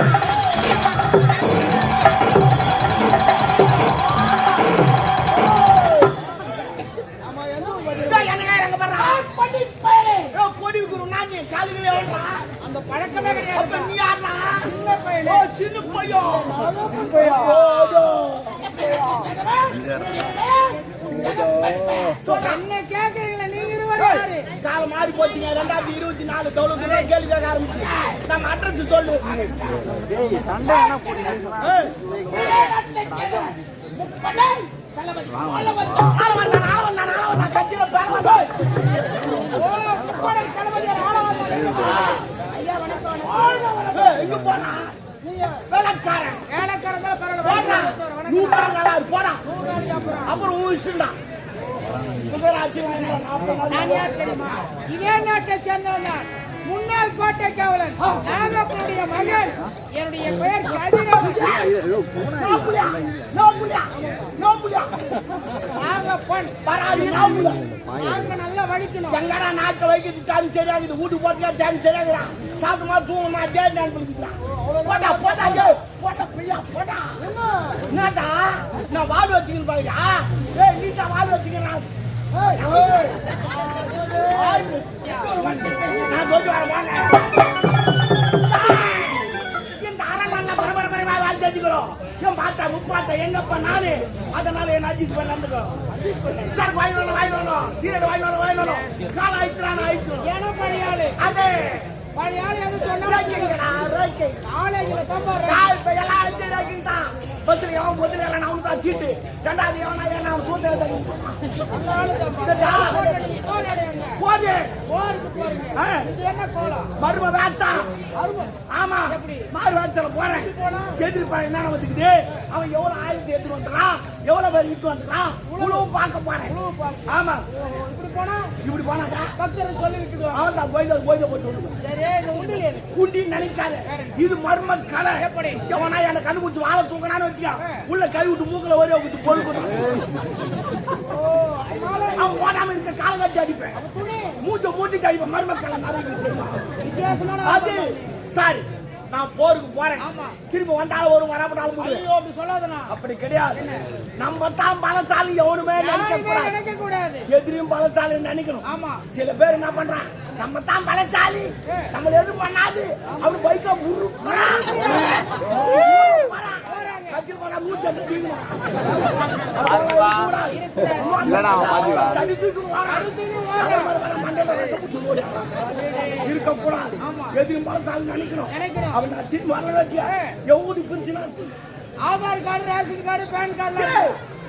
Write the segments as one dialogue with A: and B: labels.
A: பழக்கமே கிடையாது.
B: நீ யாரா
A: சின்ன பையலே
B: ஓ சின்ன பையன்
A: என்ன கேக்குறீங்களா நீங்க இருவர் யாரு
B: காலம் மாறி போச்சுங்க. ரெண்டாயிரத்தி இருபத்தி நாலு தொழுதுல கேள்வி கேட்க ஆரம்பிச்சு. நம்ம அட்ரஸ் சொல்லு.
A: வணக்கம்
B: அப்புறம்
A: நான் யார் தெரியுமா? இதே நாட்டை சேர்ந்தவன் நான் முன்னாள் கோட்டை காவலன் நாகப்பனுடைய மகன். என்னுடைய பெயர் கதிரவன் நல்லா வடிக்கணும்
B: எங்கடா நாக்க வைக்கிறது டைம் சரியாகுது வீட்டுக்கு போறதுக்கே டைம் சரியாகுறான் சாப்பிடுமா தூங்கமா டே நினைப்பிருக்கிறான் போடா போடா டேய் போடா பிரியா போடா என்னடா? நான் வாழ் வச்சுக்கணும் பாருடா ஏய் நீட்டா வாழ் வச்சுக்கிறேன் எங்கப்பா நானு அதனால என்ன அட்ஜஸ்ட் பண்ண சார் வாங்கி வரணும் வாங்கி வரணும் சீரட் வாங்கி வரணும் வாங்கி வரணும் கால
A: ஏன்னா பழையாளு
B: அதே தான் சீட்டு. ரெண்டாவது எவனா ஏறினா அவன் போது. ஆ, மரும வேஷம். ஆமா மாறு போறேன் எதிரி என்ன வந்துக்குது அவன் எவ்வளவு ஆயிரத்தி எடுத்துட்டு வந்துறான் எவ்வளவு பேர் இட்டு வந்துறான் உழவு பார்க்க போறேன்.
A: உழவு பார்க்க.
B: ஆமா.
A: இப்படி போனா?
B: இப்படி போனாக்கா
A: பக்தர் சொல்லி விட்டுடுவாங்க.
B: அவன் தான் கோயில் கோயில போட்டு விடுவான்
A: சரி இந்த
B: நினைக்காத. இது மர்ம கலை எப்படி? எவனா என்ன கண்டுபிடிச்சு வாழை தூக்கினான்னு வச்சுக்கா. உள்ள கை விட்டு மூக்கல ஒரே விட்டு
A: அதனால?
B: அவன் ஓடாம இருக்க கால கட்டி அடிப்பேன். மூச்சை மூட்டிட்டு அடிப்பேன். மர்ம கலை அது சாரி. நான் போருக்கு போறேன். திரும்ப வந்தாலும் ஒரு வரப்படாலும் முடியும்
A: அப்படி சொல்லாதண்ணா
B: அப்படி கிடையாது. நம்ம தான் பலசாலி எவனுமே நினைக்க கூடாது எதிரியும் பலசாலி நினைக்கணும்.
A: ஆமா.
B: சில பேர் என்ன பண்றான் நம்ம தான் பலசாலி. நம்மள எதுவும் பண்ணாது. அவனு பைக்க முறுக்குறான். பூச்சி ஓடிடும். இருக்கக்கூடாது எதுக்கு பலசாலி நினைக்கணும்
A: நினைக்கிறோம்
B: அவன் நான் திரும்பி வரல வச்சியா எவ்வளவு பிரிச்சுனா
A: Aadhaar card ration card PAN card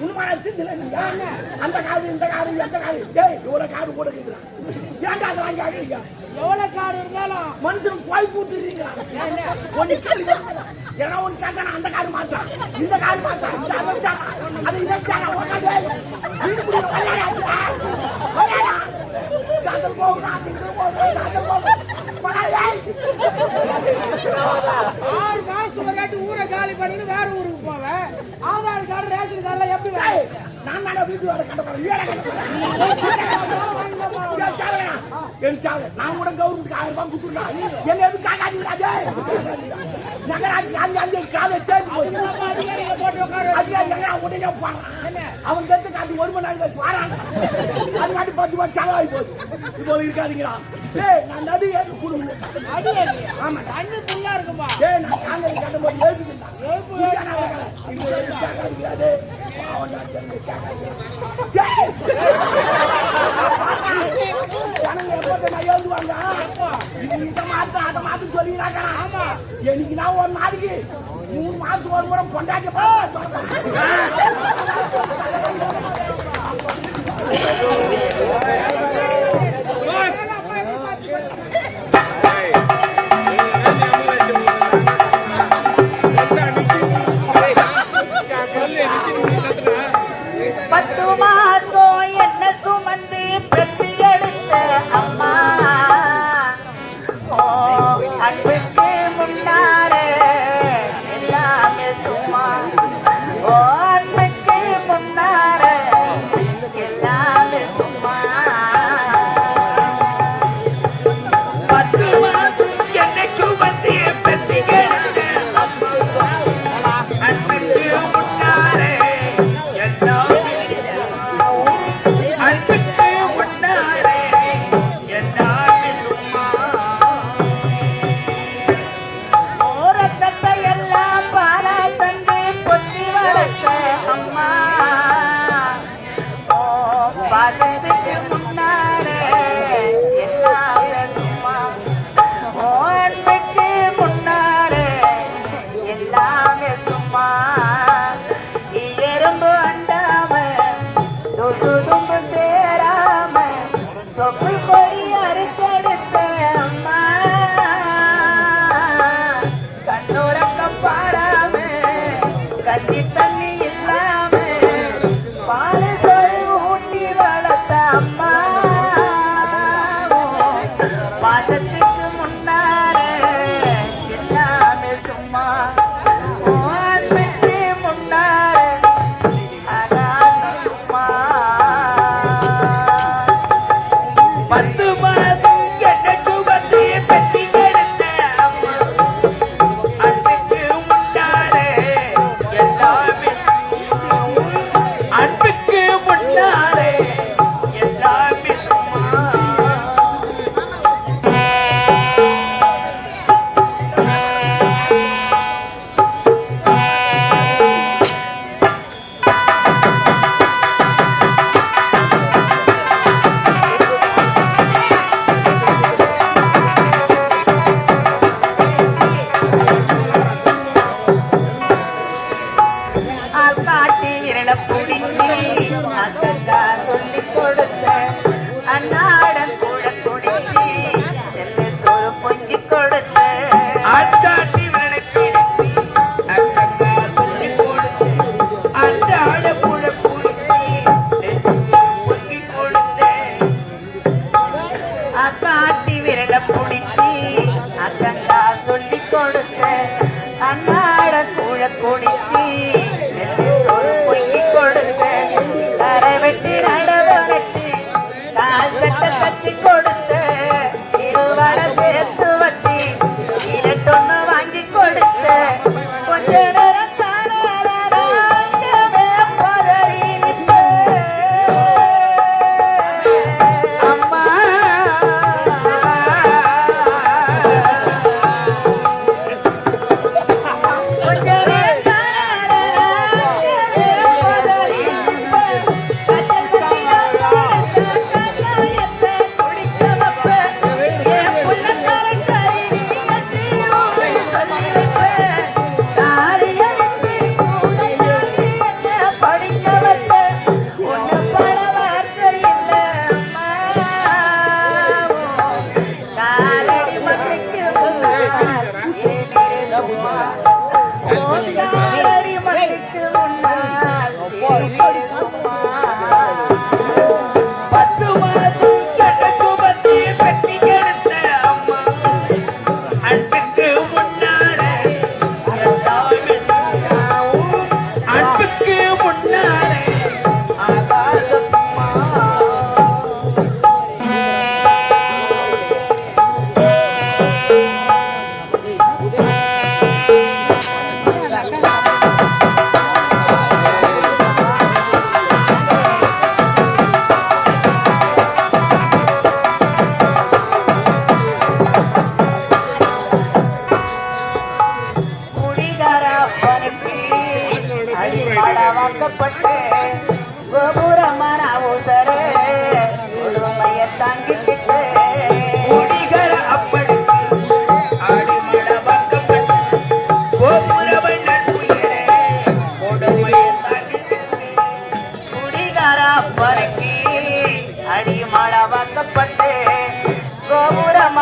B: உண்மை உண்மையா அந்த காடு இந்த காடு எந்த காடு டேய் இவ்வளவு காடு போட்டுக்கிறான் ஏன்டா அதை வாங்கி ஆகிறீங்க
A: எவ்வளவு கார்டு இருந்தாலும்
B: மனுஷன் போய் போட்டுறீங்க ஒண்ணு கேள்வி ஏன்னா ஒண்ணு கேட்கணும் அந்த காடு மாத்தான். இந்த காடு மாத்தான். இந்த அதை இதை உட்காந்து வீடு விளையாடா விளையாடா விளையாடா.
A: ஆறு மாசம் ஊரை காலி பண்ணிட்டு வேற ஊருக்கு போவேன் ஆதார் கார்டு ரேஷன் கார்டுல எப்படி
B: நான் தானே வீட்டு வேலை கட்ட போறேன். கட்ட? சாலை. நான் கூட கவர்மெண்ட் ஆயிரம் ரூபாய் கொடுத்துருந்தா என்ன காக்காதி விடாதே நகராட்சி அஞ்சு அஞ்சு காலை தேடி அதிகாரி உடனே போறான் அவன் கெட்டு காட்டி ஒரு மணி நேரம் கழிச்சு வரான். அது காட்டி பத்து ரூபாய் செலவாகி போச்சு. இப்போ இருக்காதீங்களா டேய் நான் நடு ஏறி கொடுங்க.
A: அடி அடி ஆமா தண்ணி புல்லா இருக்கும்பா
B: டேய் நான் காலையில் கட்டும்போது ஏறிக்கிட்டான்
A: எழுப்பு
B: இங்க எதுவும் கேட்காதீங்களா டேய்? அவன் நான் கேட்காதீங்க. டேய்! ஜனங்க எப்போ தெரியுமா எழுதுவாங்க? இது இதை மாத்து, அதை மாத்துன்னு சொல்லிக்கிறாங்க. எனக்கு நான் ஒரு நாளைக்கு மூணு மாசத்துக்கு ஒரு முறை பொண்டாட்டி
C: பத்து மாசம் என்ன சுமந்து எடுத்த அம்மா. Deus.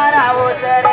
C: para otra